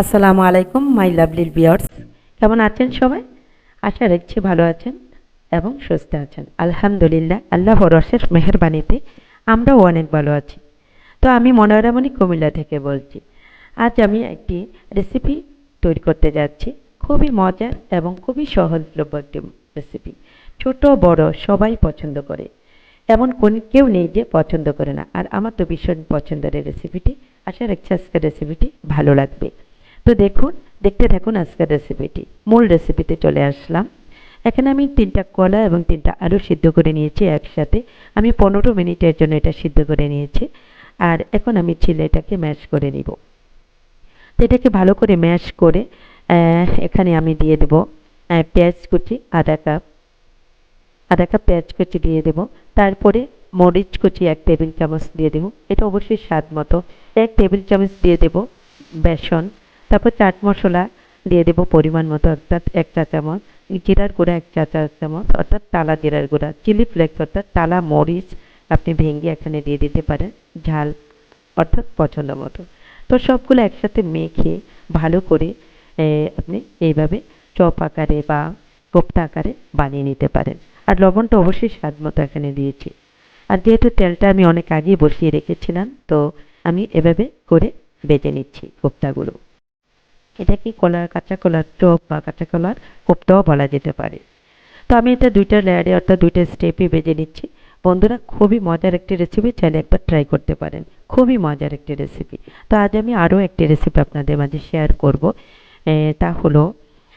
আসসালামু আলাইকুম, my lovely বিয়ার্স কেমন আছেন সবাই? আশা রাখছি ভালো আছেন এবং সুস্থ আছেন। আলহামদুলিল্লাহ আল্লাহ রসের মেহরবানিতে আমরাও অনেক ভালো আছি। তো আমি মনোরমণি কুমিল্লা থেকে বলছি, আজ আমি একটি রেসিপি তৈরি করতে যাচ্ছি। খুবই মজার এবং খুবই সহজলভ্য একটি রেসিপি ছোট, বড়, সবাই পছন্দ করে। এমন কোন কেউ নেই যে পছন্দ করে না। আর আমার তো ভীষণ পছন্দের রেসিপিটি আশা রাখছি আজকের রেসিপিটি ভালো লাগবে। তো দেখুন, দেখতে থাকুন আজকের রেসিপিটি মূল রেসিপিতে চলে আসলাম। এখানে আমি তিনটা কলা এবং তিনটা আলু সিদ্ধ করে নিয়েছি একসাথে। আমি পনেরো মিনিটের জন্য এটা সিদ্ধ করে নিয়েছি। আর এখন আমি ছিলে এটাকে ম্যাশ করে নিব। তো এটাকে ভালো করে ম্যাশ করে এখানে আমি দিয়ে দেব পেঁয়াজ কুচি আধা কাপ আধা কাপ পেঁয়াজ কুচি দিয়ে দেব। তারপরে মরিচ কুচি, এক টেবিল চামচ দিয়ে দেব। এটা অবশ্যই স্বাদ মতো। এক টেবিল চামচ দিয়ে দেব বেসন। তারপর চাট মশলা দিয়ে দেবো পরিমাণ মতো, অর্থাৎ এক চা চামচ, জিরার গুঁড়া এক চা চা চামচ, অর্থাৎ তালা জিরার গুঁড়া, চিলি ফ্লেক্স, অর্থাৎ তালা, মরিচ আপনি ভেঙে এখানে দিয়ে দিতে পারেন, ঝাল, অর্থাৎ পছন্দ মতো। তো সবগুলো একসাথে মেখে ভালো করে আপনি এইভাবে চপ আকারে বা কোপ্তা আকারে বানিয়ে নিতে পারেন। আর লবণটা অবশ্যই স্বাদ মতো এখানে দিয়েছি। আর যেহেতু তেলটা আমি অনেক আগেই বসিয়ে রেখেছিলাম, তো আমি এভাবে করে বেজে নিচ্ছি কোপ্তাগুলো। এটা কি কলার, কাঁচা কলার চপ বা কাঁচা কলার কোপ্তাও বলা যেতে পারে। তো আমি এটা দুইটা লেয়ারে অর্থাৎ দুইটা স্টেপে বেজে নিচ্ছি। বন্ধুরা, খুবই মজার একটি রেসিপি চাইলে একবার ট্রাই করতে পারেন। খুবই মজার একটি রেসিপি তো আজ আমি আরও একটি রেসিপি আপনাদের মাঝে শেয়ার করব। তা হলো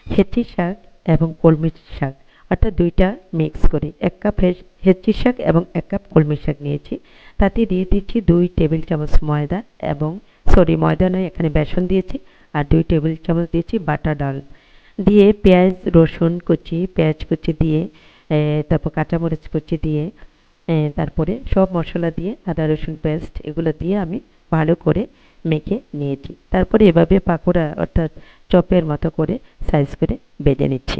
হেঁচি শাক এবং কলমি শাক। অর্থাৎ দুইটা মিক্স করে এক কাপ হেঁচি শাক এবং এক কাপ কলমি শাক নিয়েছি। তাতে দিয়ে দিচ্ছি দুই টেবিল চামচ ময়দা এবং সরি ময়দা নয়, এখানে বেসন দিয়েছি। আর দুই টেবিল চামচ দিয়েছি বাটা ডাল। দিয়ে পেঁয়াজ, রসুন কুচি, পেঁয়াজ কুচি দিয়ে তারপর কাঁচামরিচ কুচি দিয়ে তারপরে সব মশলা দিয়ে আদা, রসুন পেস্ট এগুলো দিয়ে আমি ভালো করে মেখে নিয়েছি। তারপরে এভাবে পাকোড়া অর্থাৎ চপের মতো করে সাইজ করে বেজে নিচ্ছি।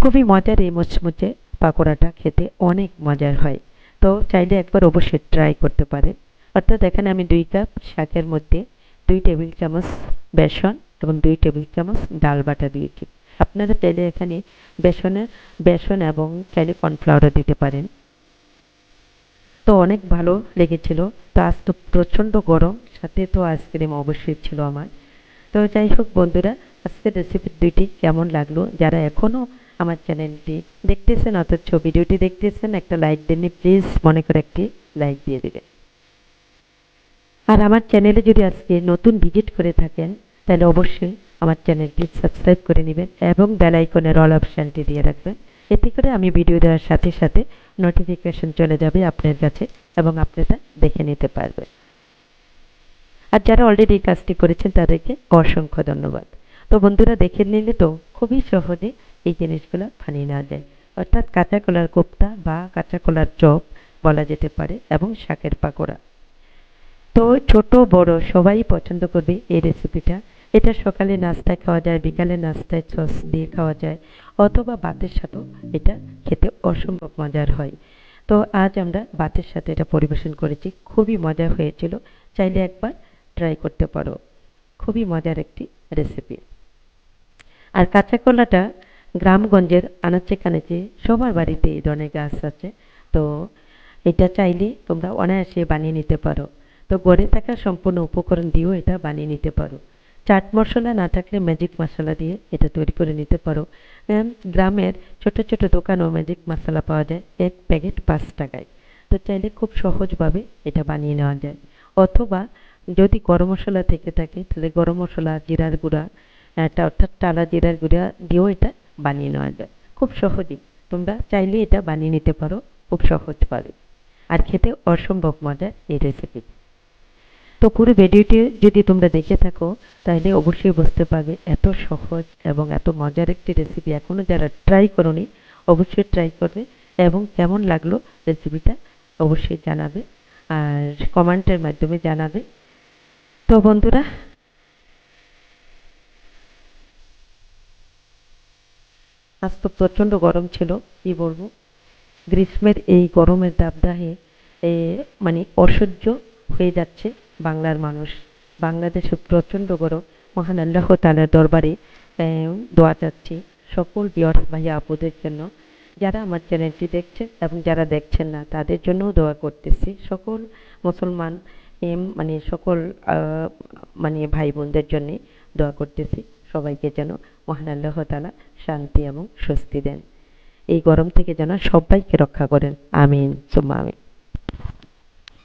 খুবই মজার এই মুচমুচে পাকোড়াটা খেতে অনেক মজার হয়। তো চাইলে একবার অবশ্যই ট্রাই করতে পারেন। অর্থাৎ এখানে আমি দুই কাপ শাকের মধ্যে দুই টেবিল চামচ বেসন এবং দুই টেবিল চামচ ডাল বাটা দিয়েছি। আপনারা চাইলে এখানে বেসনের, বেসন এবং চাইলে কর্নফ্লাওয়ারও দিতে পারেন। তো অনেক ভালো লেগেছিল। তো আজ তো প্রচণ্ড গরম, সাথে তো আইসক্রিম অবশ্যই ছিল আমার। তো যাই হোক বন্ধুরা, আজকের রেসিপি দুইটি কেমন লাগল যারা এখনও আমার চ্যানেলটি দেখতেছেন অথচ ভিডিওটি দেখতেছেন, একটা লাইক দেননি প্লিজ মনে করে একটি লাইক দিয়ে দেবেন। আর আমার চ্যানেলে যদি আজকে নতুন ভিজিট করে থাকেন, তাহলে অবশ্যই আমার চ্যানেলটি সাবস্ক্রাইব করে নেবেন এবং বেল আইকনের অল অপশানটি দিয়ে রাখবেন। এতে করে আমি ভিডিও দেওয়ার সাথে সাথে নোটিফিকেশন চলে যাবে আপনার কাছে এবং আপনি তা দেখে নিতে পারবেন। আর যারা অলরেডি এই কাজটি করেছেন, তাদেরকে অসংখ্য ধন্যবাদ। তো বন্ধুরা, দেখে নিলে তো খুবই সহজে এই জিনিসগুলো বানিয়ে নেওয়া যায়। অর্থাৎ কাঁচা কলার কোপ্তা বা কাঁচা কলার চপ বলা যেতে পারে এবং শাকের পাকোড়া। তো ছোট, বড়, সবাই পছন্দ করবে এই রেসিপিটা এটা সকালে নাস্তায় খাওয়া যায়, বিকালে নাস্তায় সস দিয়ে খাওয়া যায়, অথবা ভাতের সাথেও এটা খেতে অসম্ভব মজার হয়। তো আজ আমরা ভাতের সাথে এটা পরিবেশন করেছি, খুবই মজা হয়েছিল, চাইলে একবার ট্রাই করতে পারো। খুবই মজার একটি রেসিপি আর কাঁচা কলাটা গ্রামগঞ্জের আনাচে কানাচে সবার বাড়িতে এই ধরনের গাছ আছে, তো এটা চাইলে তোমরা অনায়াসে বানিয়ে নিতে পারো। তো গড়ে থাকা সম্পূর্ণ উপকরণ দিয়েও এটা বানিয়ে নিতে পারো। চাট মশলা না থাকলে ম্যাজিক মশলা দিয়ে এটা তৈরি করে নিতে পারো। গ্রামের ছোট ছোট দোকানেও ম্যাজিক মশলা পাওয়া যায় এক প্যাকেট পাঁচ টাকায়। তো চাইলে খুব সহজভাবে এটা বানিয়ে নেওয়া যায়। অথবা যদি গরম মশলা থেকে থাকে, তাহলে গরম মশলা, জিরার গুঁড়া, এটা অর্থাৎ টালা জিরার গুঁড়া দিয়েও এটা বানিয়ে নেওয়া যায়। খুব সহজেই। তোমরা চাইলে এটা বানিয়ে নিতে পারো খুব সহজভাবে। আর খেতে অসম্ভব মজার এই রেসিপি তো পুরো ভিডিওটি যদি তোমরা দেখে থাকো, তাহলে অবশ্যই বুঝতে পারবে এত সহজ এবং এত মজার একটি রেসিপি এখনও যারা ট্রাই করোনি, অবশ্যই ট্রাই করবে এবং কেমন লাগল রেসিপিটা অবশ্যই জানাবে আর কমেন্টের মাধ্যমে জানাবে। তো বন্ধুরা, আজ তো প্রচণ্ড গরম ছিল, কি বলব? গ্রীষ্মের এই গরমের দাবদাহে মানে অসহ্য হয়ে যাচ্ছে। বাংলার মানুষ। বাংলাদেশে প্রচণ্ড গরম। মহান আল্লাহ তাআলার দরবারে দোয়া চাচ্ছি সকল বিয়ার্স ভাইয়া আপুদের জন্য। যারা আমার চ্যানেলটি দেখছেন এবং যারা দেখছেন না, তাদের জন্যও দোয়া করতেছি। সকল মুসলমান মানে সকল মানে ভাই বোনদের জন্যে দোয়া করতেছি। সবাইকে যেন মহান আল্লাহ তাআলা শান্তি এবং স্বস্তি দেন। এই গরম থেকে যেন সবাইকে রক্ষা করেন। আমিন। সুম্মা আমিন।